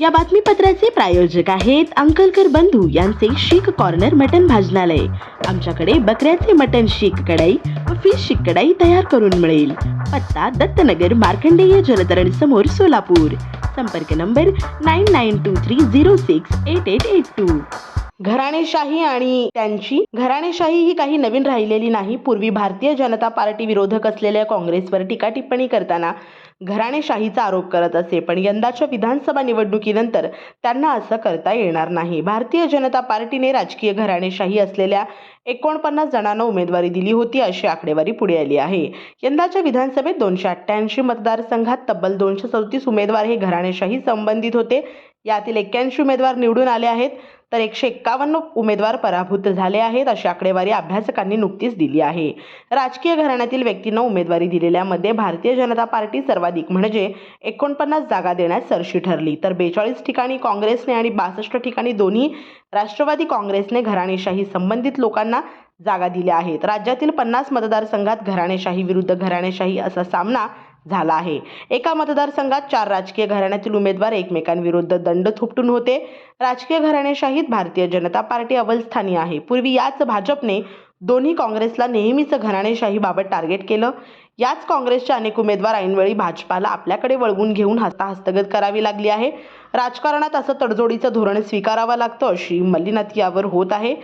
या बातमीपत्राचे प्रायोजक आहेत अंकलकर बंधू यांचे शीख कॉर्नर मटन भाजनालय. आमच्याकडे बकऱ्याचे मटन शीख कढाई व फिश शीख कढाई तयार करून मिळेल. पत्ता दत्तनगर मार्कंडेय जलतरण समोर सोलापूर. संपर्क number nine nine two three zero six eight eight eight two घराणेशाही आणि त्यांची घराणेशाही ही काही नवीन राहिलेली नाही. पूर्वी भारतीय जनता पार्टी विरोधक असलेल्या काँग्रेसवर टीका टिप्पणी करताना घराणेशाहीचा आरोप करत असे पण यंदाच्या विधानसभा निवडणुकीनंतर त्यांना असं करता येणार नाही. भारतीय जनता पार्टीने राजकीय घराणेशाही असलेल्या एकोणपन्नास जणांना उमेदवारी दिली होती अशी आकडेवारी पुढे आली आहे. यंदाच्या विधानसभेत दोनशे अठ्ठ्याऐंशी मतदारसंघात तब्बल दोनशे चौतीस उमेदवार हे घराणेशाही संबंधित होते. यातील एक्क्याऐंशी उमेदवार निवडून आले आहेत. तर एकशे एक्कावन्न उमेदवार पराभूत झाले आहेत अशी आकडेवारी अभ्यासकांनी नुकतीच दिली आहे. राजकीय घराण्यातील व्यक्तींना उमेदवारी दिलेल्यामध्ये भारतीय जनता पार्टी सर्वाधिक म्हणजे एकोणपन्नास जागा देण्यास सरशी ठरली. तर बेचाळीस ठिकाणी काँग्रेसने आणि बासष्ट ठिकाणी दोन्ही राष्ट्रवादी काँग्रेसने घराणेशाही संबंधित लोकांना जागा दिल्या आहेत. राज्यातील पन्नास मतदारसंघात घराणेशाही विरुद्ध घराणेशाही असा सामना झाला आहे. एका मतदारसंघात चार राजकीय घराण्यातील उमेदवार एकमेकांविरुद्ध दंड थुपटून होते. राजकीय घराणेशाहीत भारतीय जनता पार्टी अव्वलस्थानी आहे. पूर्वी याच भाजपने दोन्ही काँग्रेसला नेहमीच घराणेशाहीबाबत टार्गेट केलं. याच काँग्रेसचे अनेक उमेदवार ऐनवेळी भाजपाला आपल्याकडे वळवून घेऊन हस्ता हस्तगत करावी लागली आहे. राजकारणात असं तडजोडीचं धोरण स्वीकारावं लागतं अशी मल्लीनाथ यावर होत आहे.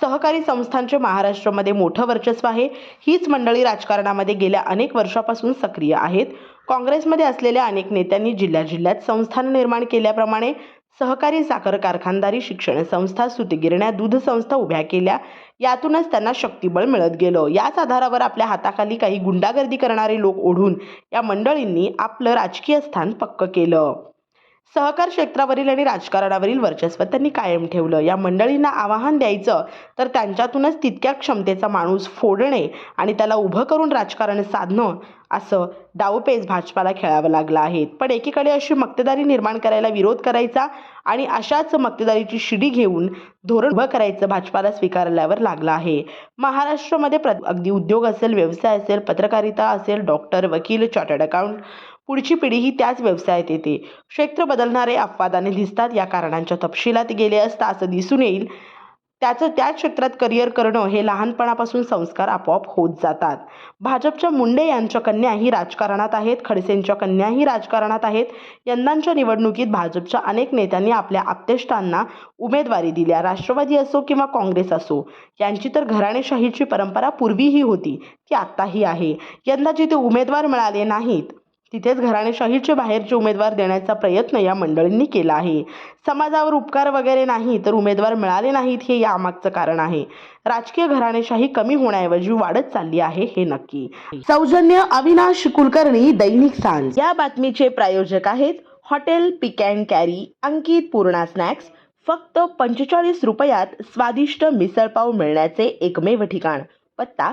सहकारी संस्थांचे महाराष्ट्रामध्ये मोठं वर्चस्व आहे. हीच मंडळी राजकारणामध्ये गेल्या अनेक वर्षापासून सक्रिय आहेत. काँग्रेसमध्ये असलेल्या अनेक नेत्यांनी जिल्ह्या जिल्ह्यात संस्थान निर्माण केल्याप्रमाणे सहकारी साखर कारखानदारी शिक्षण संस्था सुतगिरण्या दूध संस्था उभ्या केल्या. यातूनच त्यांना शक्तिबळ मिळत गेलं. याच आधारावर आपल्या हाताखाली काही गुंडागर्दी करणारे लोक ओढून या मंडळींनी आपलं राजकीय स्थान पक्क केलं. सहकार क्षेत्रावरील आणि राजकारणावरील वर्चस्व त्यांनी कायम ठेवलं. या मंडळींना आवाहन द्यायचं तर त्यांच्यातूनच तितक्या क्षमतेचा माणूस फोडणे आणि त्याला उभं करून राजकारण साधणं असं डावपेच भाजपाला खेळावं लागलं आहे. पण एकीकडे अशी मक्तेदारी निर्माण करायला विरोध करायचा आणि अशाच मक्तेदारीची शिडी घेऊन धोरण उभं करायचं भाजपाला स्वीकारल्यावर लागलं आहे. महाराष्ट्रामध्ये प्र अगदी उद्योग असेल व्यवसाय असेल पत्रकारिता असेल डॉक्टर वकील चार्टर्ड अकाउंट पुढची पिढी ही त्याच व्यवसायात येते. क्षेत्र बदलणारे अपवादाने दिसतात या कारणांच्या तपशिलात गेले असता असं दिसून येईल. त्याचं त्याच क्षेत्रात करिअर करणं हे लहानपणापासून संस्कार आपोआप होत जातात. भाजपच्या मुंडे यांच्या कन्याही राजकारणात आहेत खडसेंच्या कन्याही राजकारणात आहेत. यंदाच्या निवडणुकीत भाजपच्या अनेक नेत्यांनी आपल्या आप्तेष्टांना उमेदवारी दिल्या. राष्ट्रवादी असो किंवा काँग्रेस असो यांची तर घराणेशाहीची परंपरा पूर्वीही होती ती आत्ताही आहे. यंदा जिथे उमेदवार मिळाले नाहीत तिथेच घराणेशाहीचे बाहेरचे उमेदवार देण्याचा प्रयत्न या मंडळींनी केला आहे. समाजावर उपकार वगैरे नाही तर उमेदवार मिळाले नाहीत हे यामागचं कारण आहे. राजकीय घराणेशाही कमी होण्याऐवजी वाढत चालली आहे हे नक्की. सौजन्य अविनाश कुलकर्णी दैनिक सांज. या बातमीचे प्रायोजक आहेत hotel pick and carry Ankit Purna snacks फक्त पंचेचाळीस रुपयात स्वादिष्ट मिसळपाव मिळण्याचे एकमेव ठिकाण. पत्ता